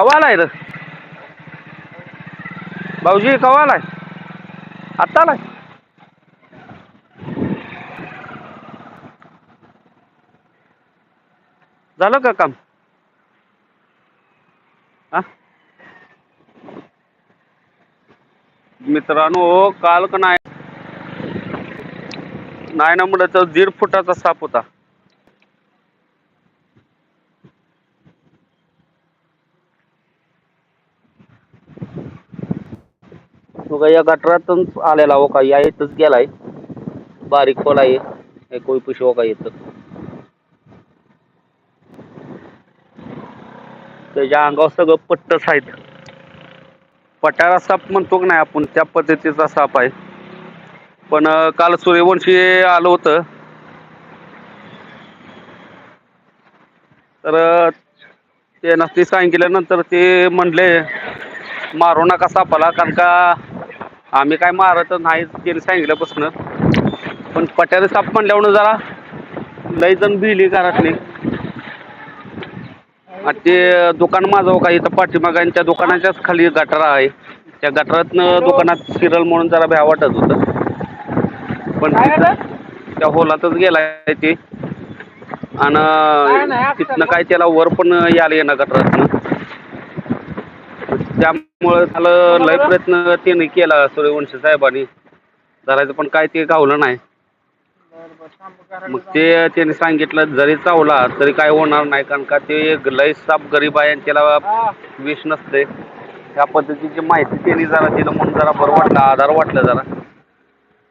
कवा आलाय र. भाऊजी कवा आलाय आत्ता आहे झालं का काम? हा मित्रांनो काल का नाही नाही ना म्हणलं तर दीड फुटाचा साप होता. बघा या गटरातून आलेला हो का? या इथंच गेलाय. बारीक खोल आहे. एक पिशव हो का येतं त्याच्या अंगावर सगळं पट्टच आहेत. पटारा साप म्हणतो की नाही आपण त्या पद्धतीचा साप आहे. पण काल सूर्यवंशी आलं होतं. तर ते नसती सांगितल्यानंतर ते म्हणले मारू नका सापाला कारण का आम्ही काय मारत नाही त्यांनी सांगितल्यापासून. पण पट्यारे साप म्हणल्यावर जरा लई जण भिली घरातली. आणि ते दुकान माझं का इथं पाठीमागं आणि त्या दुकानाच्याच खाली गटारा आहे. त्या गटारातनं दुकानात शिरल म्हणून जरा भ्या वाटत होतं. पण त्या होलातच गेलाय ते. आणि तिथनं काय त्याला वर पण यायला येणार गटारातनं. मुळे झालं लय प्रयत्न त्याने केला सूर्यवंशी साहेबांनी. धरायचं पण काय ते गावलं नाही. मग ते त्यांनी सांगितलं जरी चावला तरी काय होणार नाही कारण का ते लय साप गरीब आहे आणि त्याला विष नसते त्या पद्धतीची माहिती त्यांनी जरा दिलं म्हणून जरा बरं वाटलं आधार वाटलं जरा.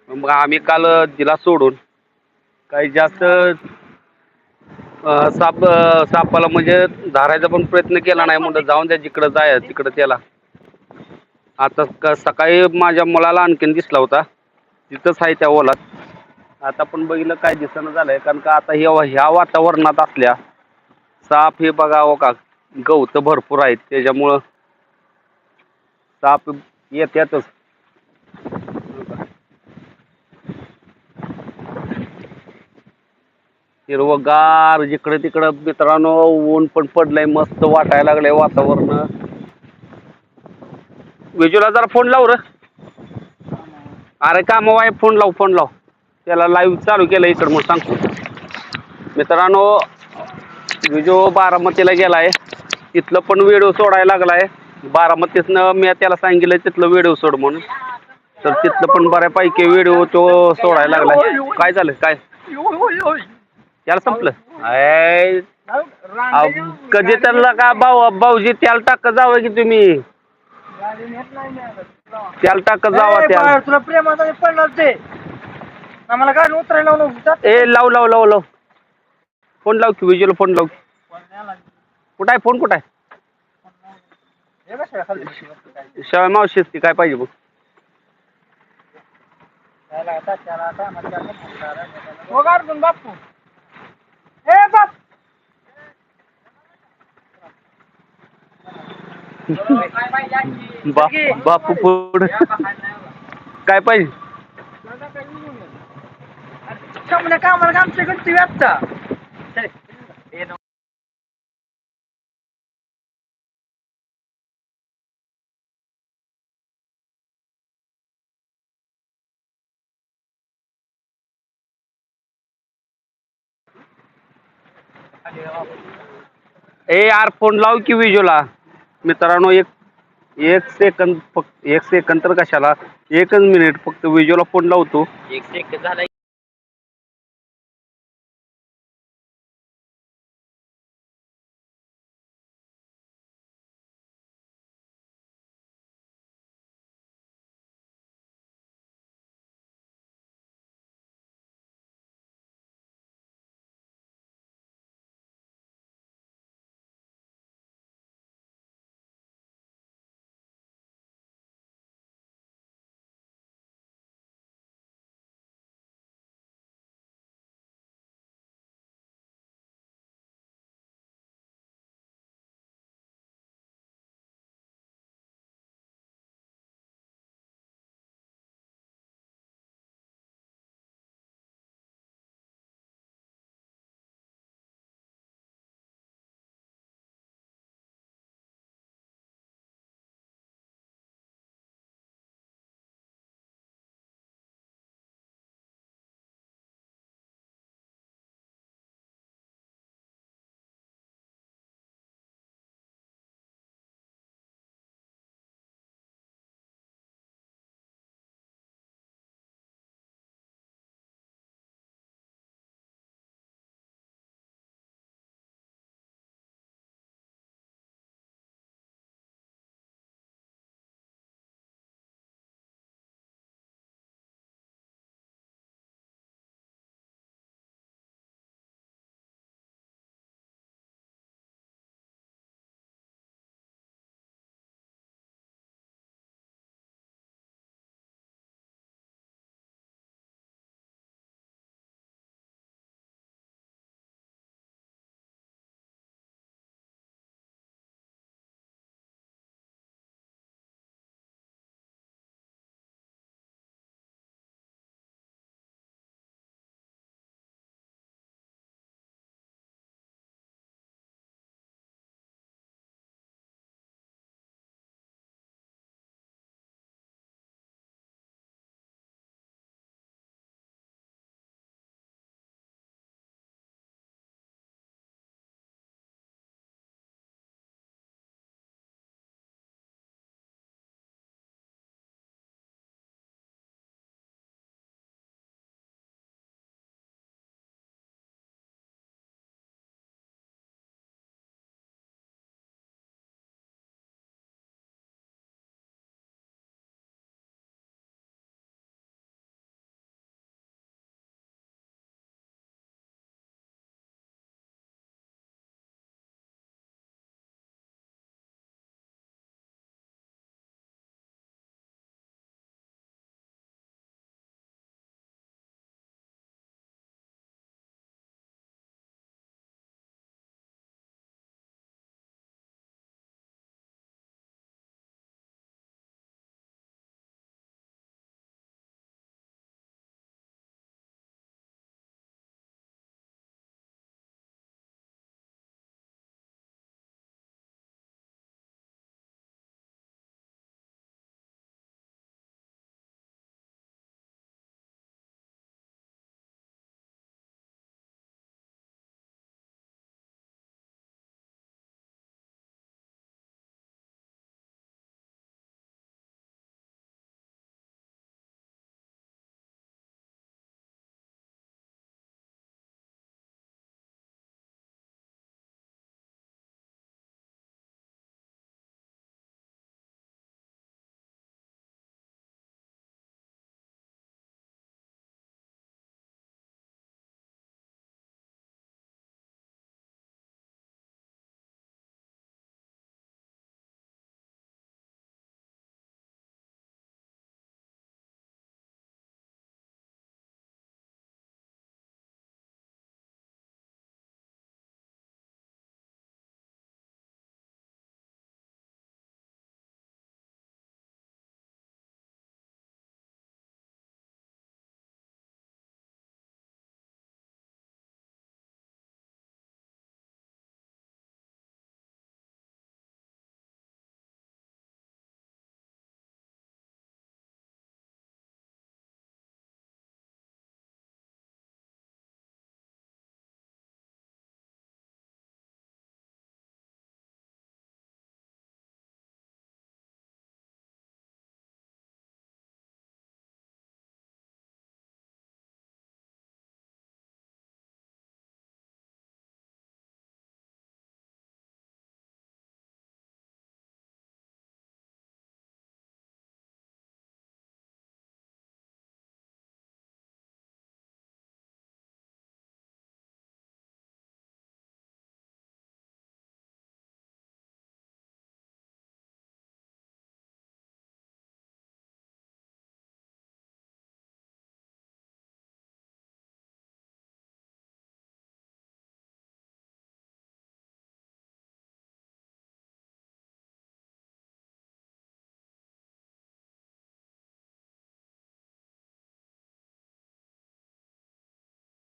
मग आम्ही काल दिला सोडून. काही जास्त साप सापाला म्हणजे धारायचा पण प्रयत्न केला नाही म्हणलं जाऊन द्या जिकडं जाय तिकडं त्याला. आता क सकाळी माझ्या मुलाला आणखीन दिसला होता. तिथंच आहे त्या ओलात. आता पण बघितलं काय दिसणं झालंय. कारण का आता ह्या ह्या वातावरणात असल्या साप हे बघावं का? गवत भरपूर आहेत. त्याच्यामुळं साप येत्यातच. हिरवगार जिकडे तिकडं मित्रांनो ऊन पण पडलंय. मस्त वाटायला लागलंय वातावरण विजूला जरा फोन लाव र. अरे काम वाय फोन लाव फोन लाव. त्याला लाईव्ह चालू केलं इकडं मग सांगतो. मित्रांनो विजू बारामतीला गेलाय. तिथलं पण व्हिडिओ सोडायला लागलाय. बारामतीतनं मी त्याला सांगितलं तिथलं व्हिडिओ सोड म्हणून. तर तिथलं पण बऱ्यापैकी व्हिडिओ तो सोडायला लागलाय. काय झालं? काय? त्याला संपलं. कधी त्याला का भाऊ भाऊजी त्याला टाक जावं की तुम्ही? त्याला टाक जावा त्याला. तुला प्रेमाचा पडणार ते. आम्हाला गाडी उतरायला लावून ए लाव लाव लाव लाव. फोन लाव की विजयला फोन लाव की. कुठं आहे? फोन कुठं आहे? शेवाय मावशी ती काय पाहिजे बघ. हो बापू. ए बाप. बा बापू पुढ. काय पाहिजे? कामाला आमच्या गणती व्यापता ए यार फोन लाव की विजूला. मित्रांनो एक एक सेकंद फक्त एक सेकंद तर कशाला? एकच मिनिट फक्त विजूला फोन लावतो. एक सेकंद झाला